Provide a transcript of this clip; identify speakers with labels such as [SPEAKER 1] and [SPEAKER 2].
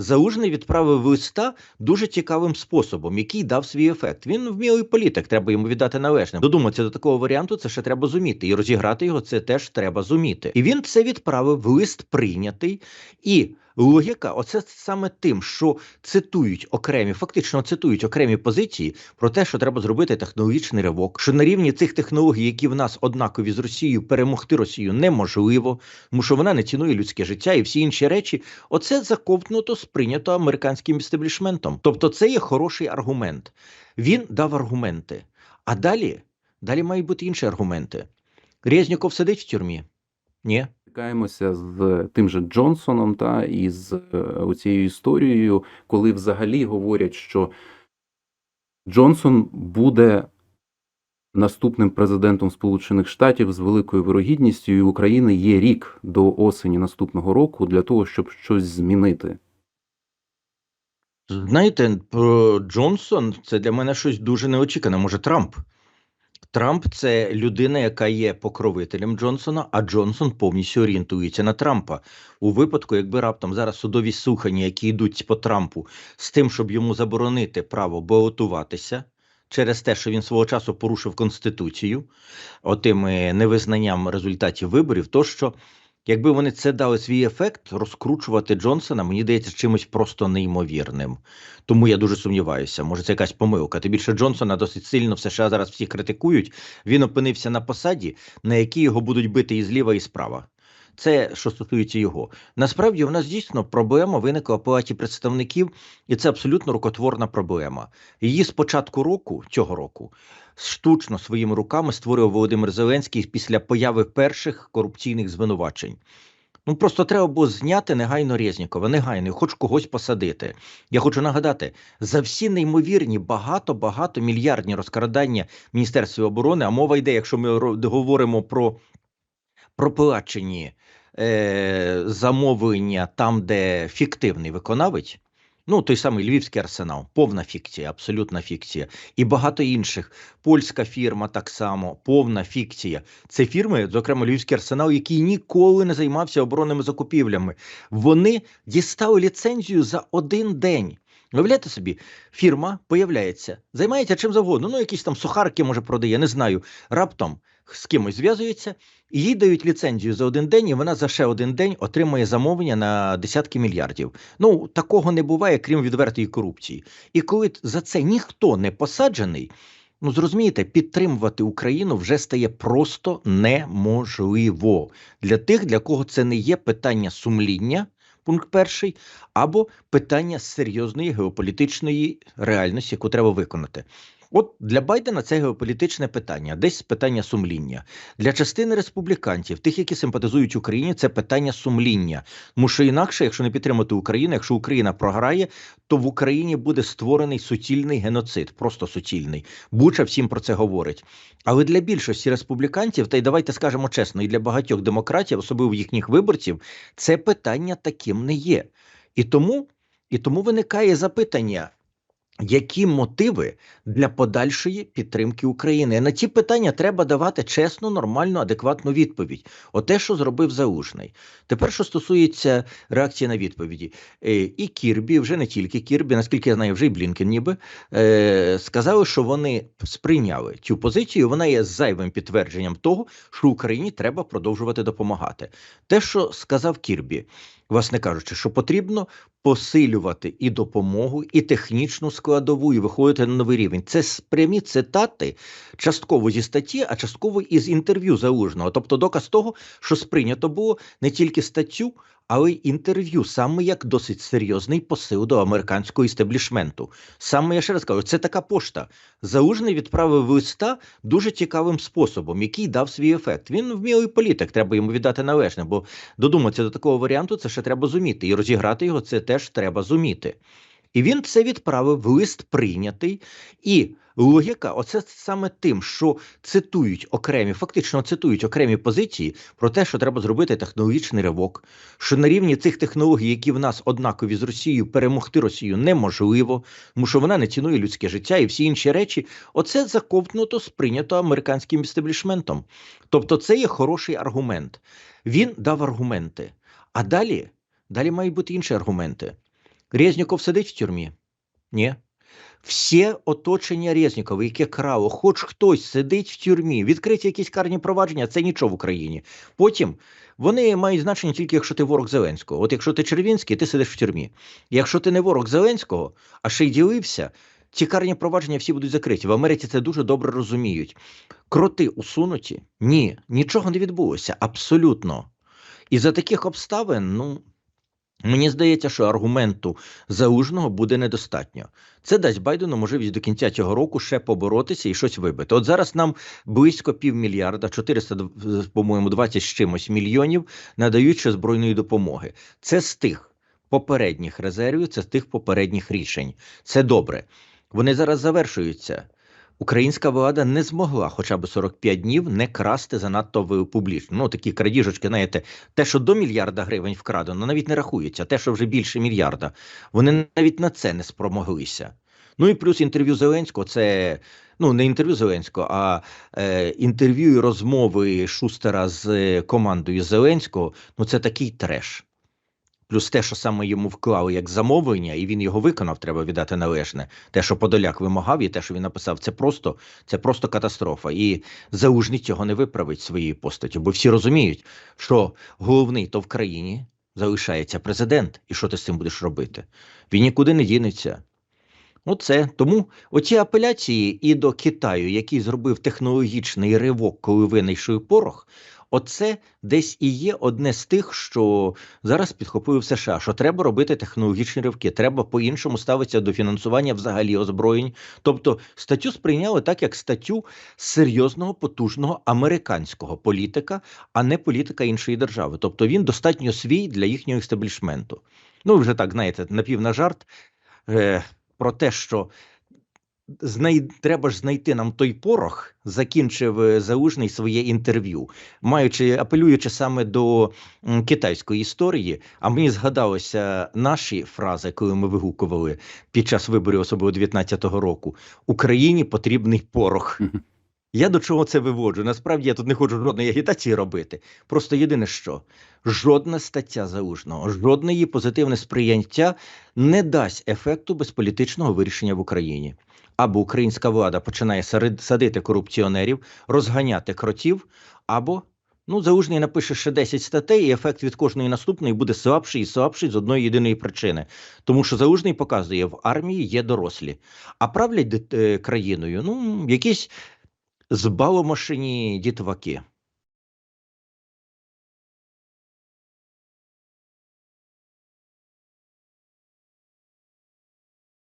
[SPEAKER 1] Залужний відправив листа дуже цікавим способом, який дав свій ефект. Він вмілий політик, треба йому віддати належне. Додуматися до такого варіанту, це ще треба зуміти. І розіграти його це теж треба зуміти. І він це відправив. в Лист прийнятий і. Логіка, оце саме тим, що цитують окремі, фактично цитують окремі позиції про те, що треба зробити технологічний ривок, що на рівні цих технологій, які в нас однакові з Росією, перемогти Росію неможливо, тому що вона не цінує людське життя і всі інші речі. Оце заковтнуто сприйнято американським істеблішментом. Тобто, це є хороший аргумент. Він дав аргументи. А далі, далі мають бути інші аргументи. Резніков сидить в тюрмі? Ні.
[SPEAKER 2] Стикаємося з тим же Джонсоном та і з е, цією історією, коли взагалі говорять, що Джонсон буде наступним президентом Сполучених Штатів з великою вирогідністю, і у України є рік до осені наступного року для того, щоб щось змінити.
[SPEAKER 1] Знаєте, про Джонсон це для мене щось дуже неочікане. Може, Трамп. Трамп це людина, яка є покровителем Джонсона, а Джонсон повністю орієнтується на Трампа. У випадку, якби раптом зараз судові слухання, які йдуть по Трампу, з тим, щоб йому заборонити право балотуватися через те, що він свого часу порушив конституцію, отим е, невизнанням результатів виборів, то що. Якби вони це дали свій ефект, розкручувати Джонсона, мені здається, чимось просто неймовірним. Тому я дуже сумніваюся. Може, це якась помилка. Тим більше Джонсона досить сильно в США зараз всі критикують. Він опинився на посаді, на якій його будуть бити і зліва, і справа. Це що стосується його. Насправді, у нас дійсно проблема виникла в палаті представників, і це абсолютно рукотворна проблема. Її з початку року, цього року, штучно своїми руками створив Володимир Зеленський після появи перших корупційних звинувачень. Ну просто треба було зняти негайно Резнікова, негайно, хоч когось посадити. Я хочу нагадати, за всі неймовірні багато-багато мільярдні розкрадання Міністерства оборони, а мова йде, якщо ми говоримо про проплачені е, замовлення там, де фіктивний виконавець. Ну, той самий Львівський арсенал, повна фікція, абсолютна фікція. І багато інших. Польська фірма так само, повна фікція. Це фірми, зокрема Львівський арсенал, який ніколи не займався оборонними закупівлями. Вони дістали ліцензію за один день. Уявляєте собі, фірма появляється, займається чим завгодно. Ну, якісь там сухарки, може, продає, не знаю. Раптом з кимось зв'язується, і їй дають ліцензію за один день, і вона за ще один день отримує замовлення на десятки мільярдів. Ну такого не буває, крім відвертої корупції. І коли за це ніхто не посаджений, ну зрозумієте, підтримувати Україну вже стає просто неможливо для тих, для кого це не є питання сумління. Пункт перший, або питання серйозної геополітичної реальності, яку треба виконати. От для Байдена це геополітичне питання, десь питання сумління. Для частини республіканців, тих, які симпатизують Україні, це питання сумління. Тому що інакше, якщо не підтримати Україну, якщо Україна програє, то в Україні буде створений суцільний геноцид, просто суцільний. Буча всім про це говорить. Але для більшості республіканців, та й давайте скажемо чесно, і для багатьох демократів, особливо їхніх виборців, це питання таким не є. І тому, і тому виникає запитання. Які мотиви для подальшої підтримки України? На ті питання треба давати чесну, нормальну, адекватну відповідь. Оте, що зробив Залужний. Тепер, що стосується реакції на відповіді, Е, і Кірбі, вже не тільки Кірбі, наскільки я знаю, вже й Блінкен, ніби е, сказали, що вони сприйняли цю позицію. Вона є зайвим підтвердженням того, що Україні треба продовжувати допомагати. Те, що сказав Кірбі, власне кажучи, що потрібно посилювати і допомогу, і технічну складову, і виходити на новий рівень. Це прямі цитати частково зі статті, а частково із інтерв'ю залужного. Тобто доказ того, що сприйнято було не тільки статтю, але інтерв'ю, саме як досить серйозний посил до американського істеблішменту. Саме я ще раз кажу, це така пошта. Залужний відправив листа дуже цікавим способом, який дав свій ефект. Він вмілий політик, треба йому віддати належне, бо додуматися до такого варіанту, це ще треба зуміти. І розіграти його це теж треба зуміти. І він це відправив, лист прийнятий, і логіка, оце саме тим, що цитують окремі, фактично цитують окремі позиції про те, що треба зробити технологічний ривок, що на рівні цих технологій, які в нас однакові з Росією, перемогти Росію неможливо, тому що вона не цінує людське життя і всі інші речі. Оце заковтнуто сприйнято американським істеблішментом. Тобто, це є хороший аргумент. Він дав аргументи. А далі, далі мають бути інші аргументи. Резніков сидить в тюрмі? Ні. Все оточення Резнікова, яке крало, хоч хтось сидить в тюрмі, відкриті якісь карні провадження, це нічого в Україні. Потім вони мають значення тільки якщо ти ворог Зеленського. От якщо ти Червінський, ти сидиш в тюрмі. Якщо ти не ворог Зеленського, а ще й ділився, ці карні провадження всі будуть закриті. В Америці це дуже добре розуміють. Кроти усунуті? Ні, нічого не відбулося. Абсолютно. І за таких обставин, ну. Мені здається, що аргументу залужного буде недостатньо. Це дасть Байдену можливість до кінця цього року ще поборотися і щось вибити. От зараз нам близько півмільярда, 400, по-моєму, 20 з чимось мільйонів надають ще збройної допомоги. Це з тих попередніх резервів, це з тих попередніх рішень. Це добре. Вони зараз завершуються. Українська влада не змогла хоча б 45 днів не красти занадто публічно. Ну, такі крадіжечки, знаєте, те, що до мільярда гривень вкрадено, навіть не рахується. Те, що вже більше мільярда, вони навіть на це не спромоглися. Ну і плюс інтерв'ю Зеленського це ну не інтерв'ю Зеленського, а е, інтерв'ю і розмови Шустера з командою Зеленського. Ну це такий треш. Плюс те, що саме йому вклали як замовлення, і він його виконав, треба віддати належне. Те, що Подоляк вимагав, і те, що він написав, це просто, це просто катастрофа. І Заужний цього не виправить своєю постаттю, бо всі розуміють, що головний то в країні залишається президент, і що ти з цим будеш робити? Він нікуди не дінеться. Оце тому оці апеляції і до Китаю, який зробив технологічний ривок, коли винайшов порох. Оце десь і є одне з тих, що зараз підхопили в США, що треба робити технологічні ривки, треба по-іншому ставитися до фінансування взагалі озброєнь. Тобто статтю сприйняли так, як статтю серйозного, потужного американського політика, а не політика іншої держави. Тобто він достатньо свій для їхнього естеблішменту. Ну, вже так, знаєте, напів на жарт е, про те, що знай... треба ж знайти нам той порох, закінчив е, Заужний своє інтерв'ю, маючи апелюючи саме до китайської історії. А мені згадалося наші фрази, коли ми вигукували під час виборів, особливо 19-го року: Україні потрібний порох. Я до чого це виводжу? Насправді я тут не хочу жодної агітації робити. Просто єдине що жодна стаття залужного, жодне її позитивне сприйняття не дасть ефекту без політичного вирішення в Україні. Або українська влада починає садити корупціонерів, розганяти кротів, або ну залужний напише ще 10 статей, і ефект від кожної наступної буде слабший і слабший з одної єдиної причини. Тому що залужний показує, в армії є дорослі, а правлять е, країною ну якісь збаломошені дітваки.